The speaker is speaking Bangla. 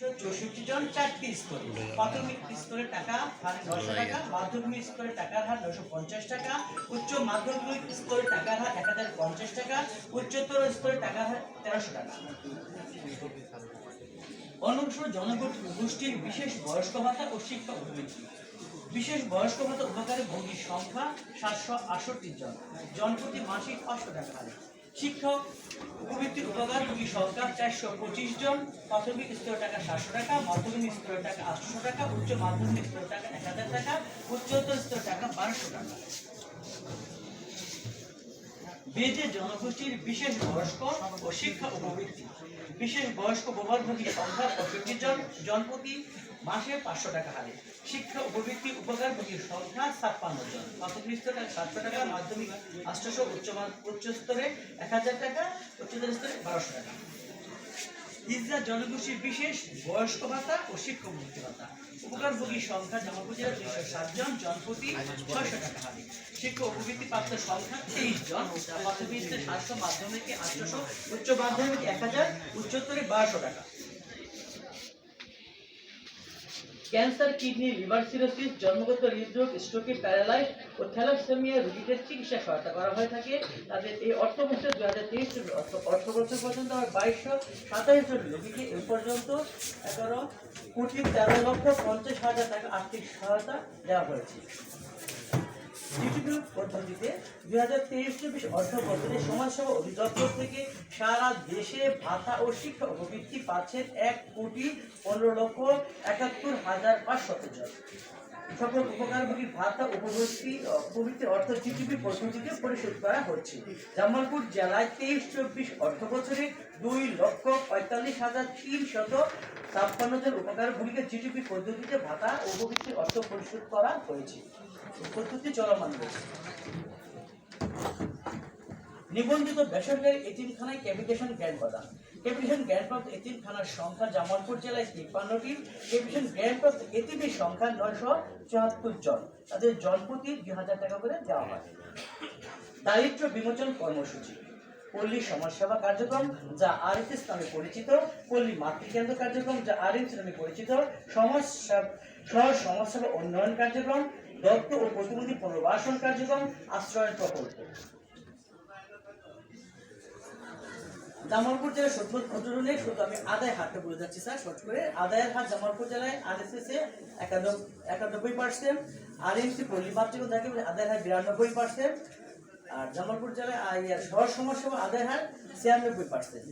চৌষট্টি জন চারটি স্তরে প্রাথমিক স্তরের টাকা হার নশো টাকা মাধ্যমিক স্তরের টাকার হার নশো পঞ্চাশ টাকা উচ্চ মাধ্যমিক স্তরের টাকার হার এক হাজার পঞ্চাশ টাকা উচ্চতর স্তরের টাকার হার তেরোশো টাকা। অনুসূর জনগোষ্ঠী গোষ্ঠীর বিশেষ বয়স্ক ভাতা ও শিক্ষা উপবৃত্তি বিশেষ বয়স্ক ভাতা উপকারী ভোগীর সংখ্যা সাতশো আটষট্টি জন। জনপ্রতি মাসিক পাঁচশো টাকা শিক্ষক, উপবৃত্তির উপকার দুই সরকার চারশো পঁচিশ জন, প্রাথমিক স্তরের টাকা সাতশো টাকা, মাধ্যমিক স্তরের টাকা আটশো টাকা, উচ্চ মাধ্যমিক স্তরের টাকা এক হাজার টাকা, উচ্চতর স্তরের টাকা বারোশো টাকা। বেদে জনগোষ্ঠীর বিশেষ বয়স্ক ও শিক্ষা উপবৃত্তি বিশেষ বয়স্ক প্রভারভোগী সংখ্যা পঁয়ষট্টি জন জনপ্রতি মাসে পাঁচশো টাকা হারে। শিক্ষা উপবৃত্তি উপকার উপকারভোগীর সংখ্যা ছাপ্পান্ন জন। প্রাথমিক স্তরে সাতশো টাকা, মাধ্যমিক আষ্টশো, উচ্চ উচ্চ স্তরে এক হাজার টাকা, উচ্চতর স্তরে বারোশো টাকা। ইসরা জনগোষ্ঠীর বিশেষ বয়স্ক ভাতা ও শিক্ষক মুক্তি ভাতা। উপকারভোগী সংখ্যা জনগোষ্ঠীর দুইশো সাত জন জনপ্রতি ছয়শো টাকা হারে শিক্ষক উপবৃত্তি প্রাপ্ত সংখ্যা তেইশ জন প্রাথমিক স্বাস্থ্য মাধ্যমিকে আটশোশো উচ্চ মাধ্যমিক এক হাজার উচ্চতরে বারোশো টাকা। ক্যান্সার, কিডনি, লিভার সিরোসিস, জন্মগত হৃদরোগ, স্ট্রোকে প্যারালাইজ ও থ্যালাসেমিয়া রোগীদের চিকিৎসা সহায়তা করা হয়ে থাকে। তাদের এই অর্থ বছর দু হাজার তেইশ অর্থ বছর পর্যন্ত আমার বাইশশো সাতাশ জন রোগীকে এ পর্যন্ত এগারো কোটি তেরো লক্ষ পঞ্চাশ হাজার টাকা আর্থিক সহায়তা দেওয়া হয়েছে। উপবৃত্তি উপবৃত্তি উপবৃত্তি পরিশোধ করা হচ্ছে। জামালপুর জেলায় তেইশ চব্বিশ অর্থ বছরে দুই লক্ষ পঁয়তাল্লিশ হাজার তিনশত ছাপ্পান্ন জন উপকারভোগীকে জিটিপি পদ্ধতিতে ভাতা ও উপবৃত্তির অর্থ পরিশোধ করা হয়েছে। পদ্ধতি চলমান রয়েছে। নিবন্ধিত বেসরকারি এতিমখানায় ক্যাপিটেশন গ্র্যান্ট প্রদান। ক্যাপিটেশন গ্র্যান্ট প্রাপ্ত এতিমখানার সংখ্যা জামালপুর জেলায় তিপ্পান্নটি। ক্যাপিটেশন গ্র্যান্ট প্রাপ্ত এতিমের সংখ্যা নয়শো চুয়াত্তর জন। তাদের জনপ্রতি দুই হাজার টাকা করে দেওয়া হয়। দারিদ্র বিমোচন কর্মসূচি। পল্লী সমাজসেবা কার্যক্রম, যা আরএসএস নামে পরিচিত। পল্লী মাতৃকেন্দ্র কার্যক্রম, যা আরএমসি নামে পরিচিত। সমাজ সহ সমাজসেবা উন্নয়ন কার্যক্রম দত্ত ও প্রতিনিধি পুনর্বাসন কার্যক্রম আশ্রয়ন প্রকল্প। জামালপুর জেলায় সত্তর ঘটনে শুধু আমি আদায় হারটা বলে যাচ্ছি, স্যার, শর্ট করে। আদায়ের হার জামালপুর জেলায় আরএসএস এ একানব্বই পার্সেন্ট আরএমসি পল্লী মাতৃকেন্দ্র থাকে আদায়ের হার বিরানব্বই পার্সেন্ট আর জামালপুর জেলায় আর শহর সমাজসেবা আদায়ের হার ছিয়ানব্বই পার্সেন্ট